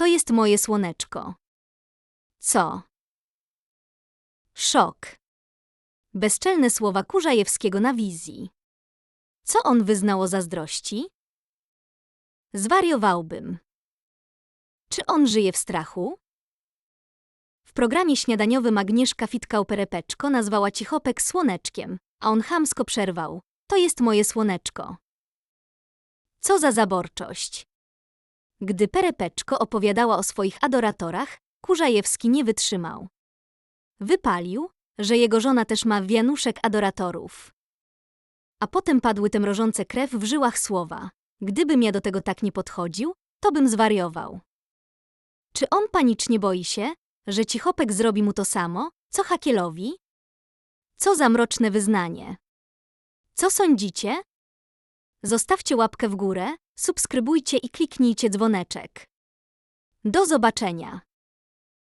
To jest moje słoneczko. Co? Szok. Bezczelne słowa Kurzajewskiego na wizji. Co on wyznał o zazdrości? Zwariowałbym. Czy on żyje w strachu? W programie śniadaniowym Agnieszka Fitkał-Perepeczko nazwała Cichopek słoneczkiem, a on chamsko przerwał. To jest moje słoneczko. Co za zaborczość. Gdy Perepeczko opowiadała o swoich adoratorach, Kurzajewski nie wytrzymał. Wypalił, że jego żona też ma wianuszek adoratorów. A potem padły te mrożące krew w żyłach słowa. Gdybym ja do tego tak nie podchodził, to bym zwariował. Czy on panicznie boi się, że Cichopek zrobi mu to samo, co Hakielowi? Co za mroczne wyznanie. Co sądzicie? Zostawcie łapkę w górę, subskrybujcie i kliknijcie dzwoneczek. Do zobaczenia.